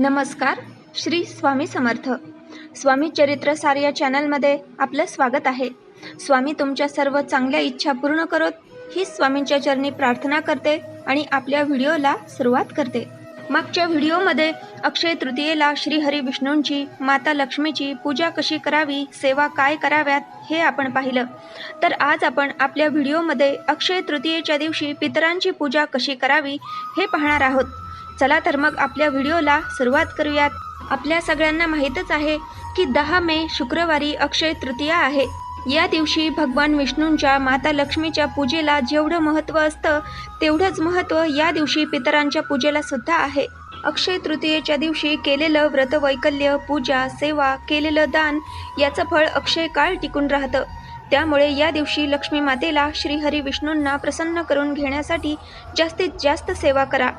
नमस्कार श्री स्वामी समर्थ. स्वामी चरित्रसार या चॅनलमध्ये आपलं स्वागत आहे. स्वामी तुमच्या सर्व चांगल्या इच्छा पूर्ण करत ही स्वामींच्या चरणी प्रार्थना करते आणि आपल्या व्हिडिओला सुरुवात करते. मागच्या व्हिडिओमध्ये अक्षय तृतीयेला श्रीहरी विष्णूंची माता लक्ष्मीची पूजा कशी करावी सेवा काय कराव्यात हे आपण पाहिलं. तर आज आपण आपल्या व्हिडिओमध्ये अक्षय तृतीयेच्या दिवशी पितरांची पूजा कशी करावी हे पाहणार आहोत. चला तर मग आपल्या व्हिडिओला सुरुवात करूयात. आपल्या सगळ्यांना माहीतच आहे की दहा मे शुक्रवारी अक्षय तृतीया आहे. या दिवशी भगवान विष्णूंच्या माता लक्ष्मीच्या पूजेला जेवढं महत्त्व असतं तेवढंच महत्त्व या दिवशी पितरांच्या पूजेला सुद्धा आहे. अक्षय तृतीयेच्या दिवशी केलेलं व्रतवैकल्य पूजा सेवा केलेलं दान याचं फळ अक्षय काळ टिकून राहतं. त्यामुळे या दिवशी लक्ष्मी मातेला श्रीहरी विष्णूंना प्रसन्न करून घेण्यासाठी जास्तीत जास्त सेवा करा.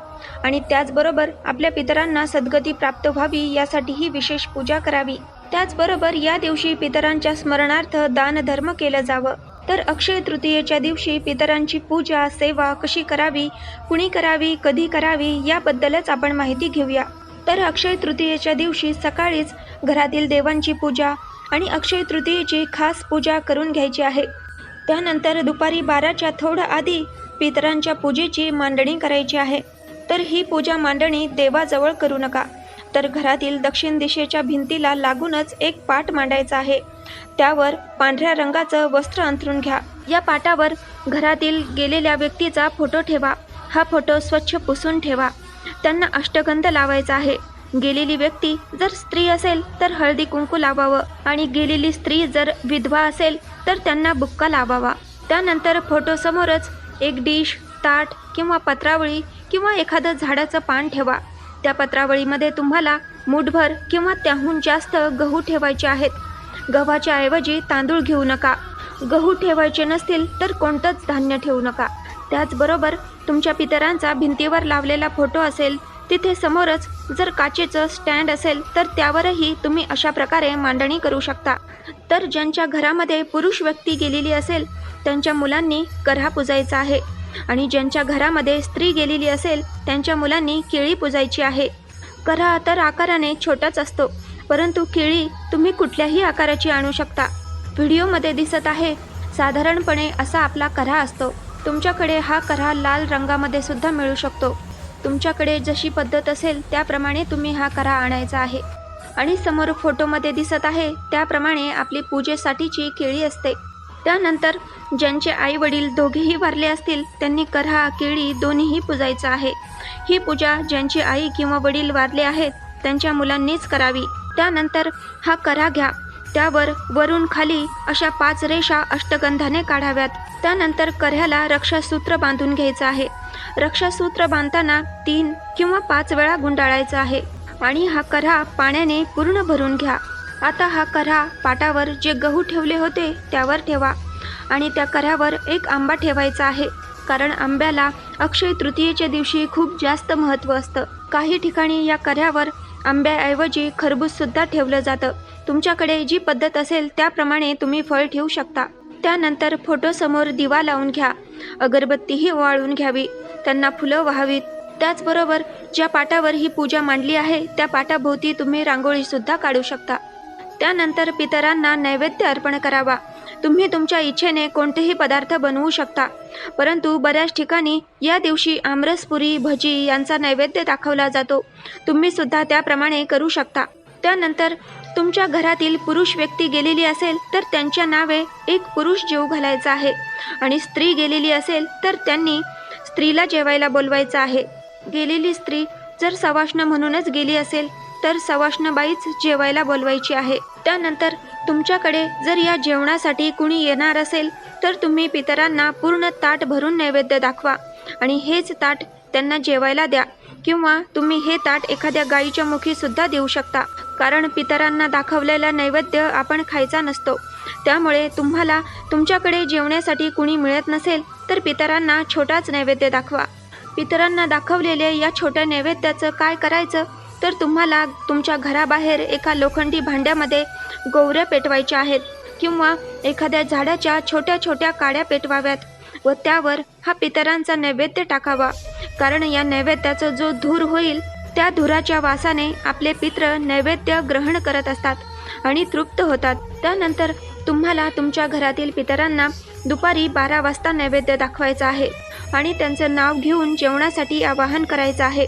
आणि त्याचबरोबर आपल्या पितरांना सद्गती प्राप्त व्हावी यासाठीही विशेष पूजा करावी. त्याचबरोबर या दिवशी पितरांच्या स्मरणार्थ दानधर्म केलं जावं. तर अक्षय तृतीयेच्या दिवशी पितरांची पूजा सेवा कशी करावी कुणी करावी कधी करावी याबद्दलच आपण माहिती घेऊया. तर अक्षय तृतीयेच्या दिवशी सकाळीच घरातील देवांची पूजा आणि अक्षय तृतीयेची खास पूजा करून घ्यायची आहे. त्यानंतर दुपारी बाराच्या थोडं आधी पितरांच्या पूजेची मांडणी करायची आहे. तर ही पूजा मांडणी देवाजवळ करू नका. तर घरातील दक्षिण दिशेच्या भिंतीला लागूनच एक पाट मांडायचा आहे. त्यावर पांढऱ्या रंगाचं वस्त्र अंथरून घ्या. या पाटावर घरातील गेलेल्या व्यक्तीचा फोटो ठेवा. हा फोटो स्वच्छ पुसून ठेवा. त्यांना अष्टगंध लावायचा आहे. गेलेली व्यक्ती जर स्त्री असेल तर हळदी कुंकू लावावं आणि गेलेली स्त्री जर विधवा असेल तर त्यांना बुक्का लावावा. त्यानंतर फोटोसमोरच एक डिश ताट किंवा पत्रावळी किंवा एखादं झाडाचं पान ठेवा. त्या पत्रावळीमध्ये तुम्हाला मुठभर किंवा त्याहून जास्त गहू ठेवायचे आहेत. गव्हाच्या ऐवजी तांदूळ घेऊ नका. गहू ठेवायचे नसतील तर कोणतंच धान्य ठेवू नका. त्याचबरोबर तुमच्या पितरांचा भिंतीवर लावलेला फोटो असेल तिथे समोरच जर काचेचं स्टँड असेल तर त्यावरही तुम्ही अशा प्रकारे मांडणी करू शकता. तर ज्यांच्या घरामध्ये पुरुष व्यक्ती गेलेली असेल त्यांच्या मुलांनी करहा पुजायचा आहे. आणि ज्यांच्या घरामध्ये स्त्री गेलेली असेल त्यांच्या मुलांनी केळी पुजायची आहे. करहा तर आकाराने छोटाच असतो परंतु केळी तुम्ही कुठल्याही आकाराची आणू शकता. व्हिडिओमध्ये दिसत आहे साधारणपणे असा आपला करहा असतो. तुमच्याकडे हा करहा लाल रंगामध्ये सुद्धा मिळू शकतो. तुमच्याकडे जशी पद्धत असेल त्याप्रमाणे तुम्ही हा करा आणायचा आहे. आणि समोर फोटोमध्ये दिसत आहे त्याप्रमाणे आपली पूजेसाठीची केळी असते. त्यानंतर ज्यांचे आई वडील दोघेही वारले असतील त्यांनी करहा केळी दोन्हीही पुजायचं आहे. ही पूजा ज्यांची आई किंवा वडील वारले आहेत त्यांच्या मुलांनीच करावी. त्यानंतर हा करा घ्या. त्यावर वरून खाली अशा पाच रेषा अष्टगंधाने काढाव्यात. त्यानंतर कऱ्याला रक्षासूत्र बांधून घ्यायचं आहे. रक्षासूत्र बांधताना तीन किंवा पाच वेळा गुंडाळायचा आहे आणि हा कऱ्हा पाण्याने पूर्ण भरून घ्या. आता हा कऱ्हा पाटावर जे गहू ठेवले होते त्यावर ठेवा आणि त्या कऱ्यावर एक आंबा ठेवायचा आहे. कारण आंब्याला अक्षय तृतीयेच्या दिवशी खूप जास्त महत्त्व असतं. काही ठिकाणी या कऱ्यावर आंब्याऐवजी खरबूजसुद्धा ठेवलं जातं. तुमच्याकडे जी पद्धत असेल त्याप्रमाणे तुम्ही फळ ठेवू शकता. त्यानंतर फोटोसमोर दिवा लावून घ्या. अगरबत्तीही वाळून घ्यावी. त्यांना फुलं व्हावीत. त्याचबरोबर ज्या पाटावर ही पूजा मांडली आहे त्या पाटाभोवती तुम्ही रांगोळीसुद्धा काढू शकता. त्यानंतर पितरांना नैवेद्य अर्पण करावा. तुम्ही तुमच्या इच्छेने कोणतेही पदार्थ बनवू शकता. परंतु बऱ्याच ठिकाणी या दिवशी आमरसपुरी भजी यांचा नैवेद्य दाखवला जातो. तुम्ही सुद्धा त्याप्रमाणे करू शकता. त्यानंतर तुमच्या घरातील पुरुष व्यक्ती गेलेली असेल तर त्यांच्या नावे एक पुरुष जेव घालायचा आहे. आणि स्त्री गेलेली असेल तर त्यांनी स्त्रीला जेवायला बोलवायचं आहे. गेलेली स्त्री जर सवाष्ण म्हणूनच गेली असेल तर सवाष्णबाईच जेवायला बोलवायची आहे. त्यानंतर तुमच्याकडे जर या जेवणासाठी कुणी येणार असेल तर तुम्ही पितरांना पूर्ण ताट भरून नैवेद्य दाखवा. आणि हेच ताट त्यांना जेवायला द्या किंवा तुम्ही हे ताट एखाद्या गायीच्या मुखी सुद्धा देऊ शकता. कारण पितरांना दाखवलेला नैवेद्य आपण खायचा नसतो. त्यामुळे तुम्हाला तुमच्याकडे जेवण्यासाठी कुणी मिळत नसेल तर पितरांना छोटाच नैवेद्य दाखवा. पितरांना दाखवलेल्या या छोट्या नैवेद्याचं काय करायचं? तर तुम्हाला तुमच्या घराबाहेर एका लोखंडी भांड्यामध्ये गोवऱ्या पेटवायच्या आहेत किंवा एखाद्या झाडाच्या छोट्या छोट्या काड्या पेटवाव्यात व त्यावर हा पितरांचा नैवेद्य टाकावा. कारण या नैवेद्याचा जो धूर होईल त्या धुराच्या वासाने आपले पित्र नैवेद्य ग्रहण करत असतात आणि तृप्त होतात. त्यानंतर तुम्हाला तुमच्या घरातील पितरांना दुपारी बारा वाजता नैवेद्य दाखवायचा आहे आणि त्यांचं नाव घेऊन जेवणासाठी आवाहन करायचं आहे.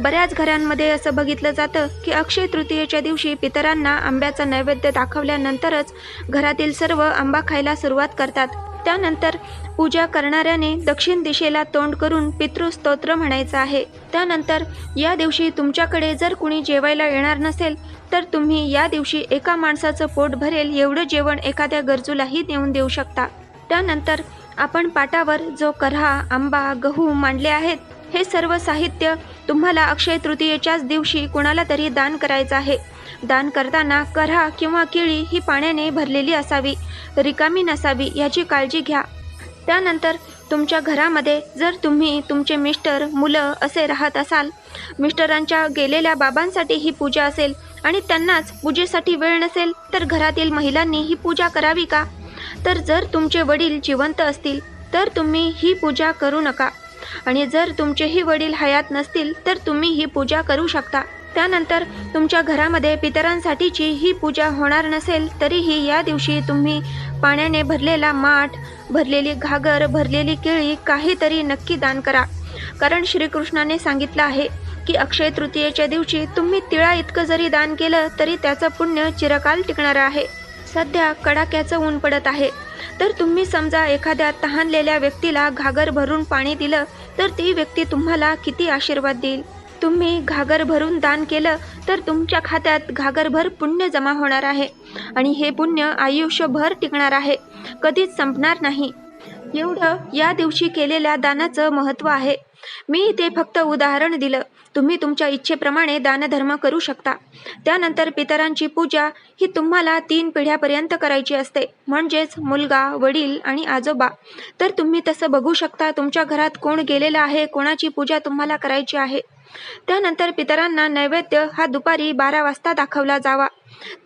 बऱ्याच घरांमध्ये असं बघितलं जातं की अक्षय तृतीयेच्या दिवशी पितरांना आंब्याचं नैवेद्य दाखवल्यानंतरच घरातील सर्व आंबा खायला सुरुवात करतात. त्यानंतर पूजा करणाऱ्याने दक्षिण दिशेला तोंड करून पितृस्तोत्र म्हणायचं आहे. त्यानंतर या दिवशी तुमच्याकडे जर कुणी जेवायला येणार नसेल तर तुम्ही या दिवशी एका माणसाचं पोट भरेल एवढं जेवण एखाद्या गरजूलाही नेऊन देऊ शकता. त्यानंतर आपण पाटावर जो करहा आंबा गहू मांडले आहेत हे सर्व साहित्य तुम्हाला अक्षय तृतीयेच्याच दिवशी कुणाला तरी दान करायचं आहे. दान करताना करहा किंवा केळी ही पाण्याने भरलेली असावी रिकामी नसावी याची काळजी घ्या. त्यानंतर तुमच्या घरामध्ये जर तुम्ही तुमचे मिस्टर मुलं असे राहत असाल मिस्टरांच्या गेलेल्या बाबांसाठी ही पूजा असेल आणि त्यांनाच पूजेसाठी वेळ नसेल तर घरातील महिलांनी ही पूजा करावी का? तर जर तुमचे वडील जिवंत असतील तर तुम्ही ही पूजा करू नका. आणि जर तुमचेही वडील हयात नसतील तर तुम्ही ही पूजा करू शकता. त्यानंतर तुमच्या घरामध्ये पितरांसाठीची ही पूजा होणार नसेल तरीही या दिवशी तुम्ही पाण्याने भरलेला माठ भरलेली घागर भरलेली केळी काहीतरी नक्की दान करा. कारण श्रीकृष्णाने सांगितलं आहे की अक्षय तृतीयेच्या दिवशी तुम्ही तिळा इतकं जरी दान केलं तरी त्याचं पुण्य चिरकाल टिकणारं आहे. सध्या कडाक्याचं ऊन पडत आहे. तर तुम्ही समजा एखाद्या तहानलेल्या व्यक्तीला घागर भरून पाणी दिलं तर ती व्यक्ती तुम्हाला किती आशीर्वाद देईल? तुम्ही घागर भरून दान केलं तर तुमच्या खात्यात घागरभर पुण्य जमा होणार आहे. आणि हे पुण्य आयुष्यभर टिकणार आहे. कधीच संपणार नाही. एवढं या दिवशी केलेल्या दानाचं महत्त्व आहे. मी ते फक्त उदाहरण दिलं. तुम्ही तुमच्या इच्छेप्रमाणे दानधर्म करू शकता. त्यानंतर पितरांची पूजा ही तुम्हाला तीन पिढ्यापर्यंत करायची असते. म्हणजेच मुलगा वडील आणि आजोबा. तर तुम्ही तसं बघू शकता तुमच्या घरात कोण गेलेलं आहे कोणाची पूजा तुम्हाला करायची आहे. त्यानंतर पितरांना नैवेद्य हा दुपारी बारा वाजता दाखवला जावा.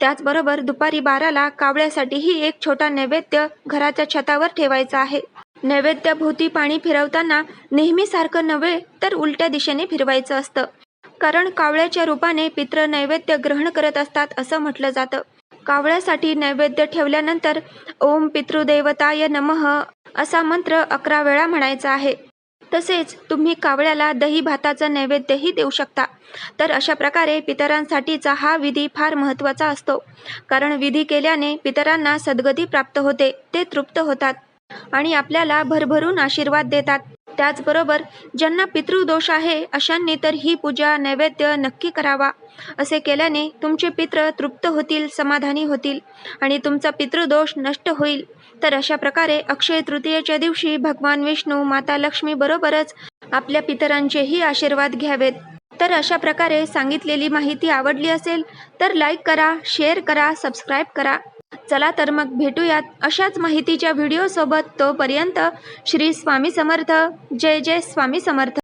त्याचबरोबर दुपारी बाराला कावळ्यासाठीही एक छोटा नैवेद्य घराच्या छतावर ठेवायचा आहे. नैवेद्याभोवती पाणी फिरवताना नेहमीसारखं नव्हे तर उलट्या दिशेने फिरवायचं असतं. कारण कावळ्याच्या रूपाने पित्र नैवेद्य ग्रहण करत असतात असं म्हटलं जातं. कावळ्यासाठी नैवेद्य ठेवल्यानंतर ओम पितृदेवताय नमः असा मंत्र अकरा वेळा म्हणायचा आहे. तसेच तुम्ही कावळ्याला दही भाताचं नैवेद्यही देऊ शकता. तर अशा प्रकारे पितरांसाठीचा हा विधी फार महत्त्वाचा असतो. कारण विधी केल्याने पितरांना सद्गती प्राप्त होते ते तृप्त होतात. आणि आपल्याला भरभरून आशीर्वाद देतात. त्याचबरोबर ज्यांना पितृदोष आहे अशांनी तर ही पूजा नैवेद्य नक्की करावा. असे केल्याने तुमचे पित्र तृप्त होतील समाधानी होतील आणि तुमचा पितृदोष नष्ट होईल. तर अशा प्रकारे अक्षय तृतीयेच्या दिवशी भगवान विष्णू माता लक्ष्मी बरोबरच आपल्या पितरांचेही आशीर्वाद घ्यावेत. तर अशा प्रकारे सांगितलेली माहिती आवडली असेल तर लाईक करा शेअर करा सबस्क्राईब करा. चला तर मग भेटूयात अशाच माहितीच्या व्हिडिओसोबत तोपर्यंत श्री स्वामी समर्थ. जय जय स्वामी समर्थ.